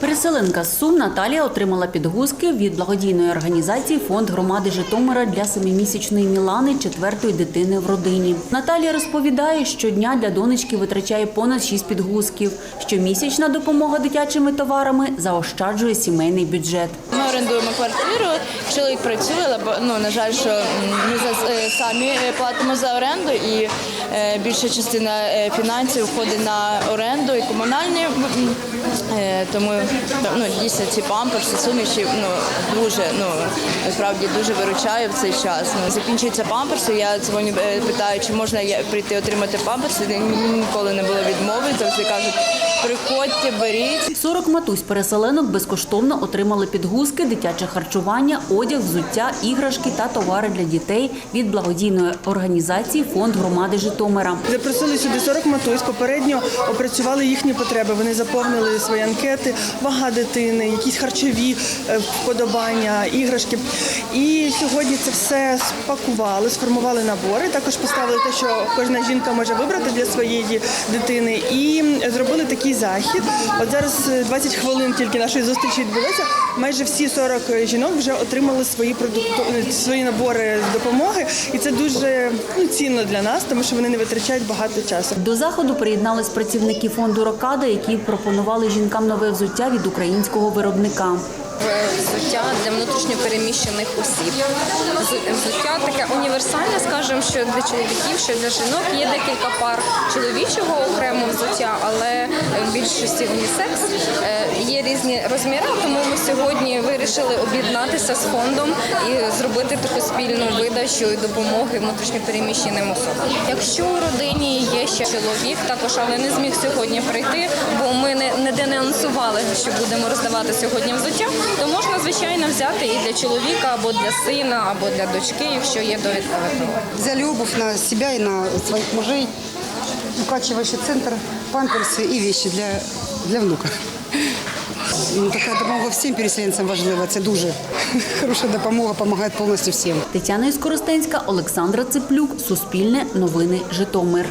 Переселенка з Сум Наталія отримала підгузки від благодійної організації Фонд громади Житомира для семимісячної Мілани, четвертої дитини в родині. Наталія розповідає, щодня для донечки витрачає понад шість підгузків. Щомісячна допомога дитячими товарами заощаджує сімейний бюджет. Ми орендуємо квартиру. Чоловік працює, але ну на жаль, що ми е, самі платимо за оренду, і е, більша частина е, фінансів входить на оренду і комунальні. м, Тому ну, дійсно ці памперси, суміші ну дуже ну насправді дуже виручає в цей час. Ну, закінчується памперси. Я дзвоню, е, питаю, чи можна я прийти отримати памперси. Ні- Ніколи не було відмови. Завжди кажуть, приходьте, беріть. 40 матусь переселенок безкоштовно отримали підгузки, дитяче харчування, одяг, взуття, іграшки та товари для дітей від благодійної організації Фонд громади Житомира. Запросили сюди 40 матусь, попередньо опрацювали їхні потреби. Вони заповнили свої анкети, вага дитини, якісь харчові е, вподобання, іграшки. І сьогодні це все спакували, сформували набори. Також поставили те, що кожна жінка може вибрати для своєї дитини. І зробили такий захід. От зараз е, 20 хвилин тільки нашої зустрічі відбулося. Майже всі 40 жінок вже отримали свої продукти, свої набори допомоги, і це дуже ну, цінно для нас, тому що вони не витрачають багато часу. До заходу приєднались працівники фонду Рокада, які пропонували жінкам нове взуття від українського виробника. взуття для внутрішньопереміщених осіб. Взу- Взуття таке універсальне, скажімо, що для чоловіків, що для жінок є декілька пар чоловічого окремо взуття, але в більшості унісекс Е, є різні розміри. Тому ми сьогодні вирішили об'єднатися з фондом і зробити таку спільну видачу і допомоги внутрішньопереміщеним особам. Якщо у родині є ще чоловік, також але не зміг сьогодні прийти, бо ми не, не анонсували, що будемо роздавати сьогодні взуття, то можна звичайно взяти і для чоловіка, або для сина, або для дочки, якщо є довідка ВПО. Взяли обувь на себя и на своих мужей, укачивающий центр, памперсы и вещи для, для внука. Ну, Така допомога всім переселенцям важлива. Це дуже хороша допомога, допомагає повністю всім. Тетяна Іскоростенська, Олександра Циплюк, Суспільне, Новини Житомир.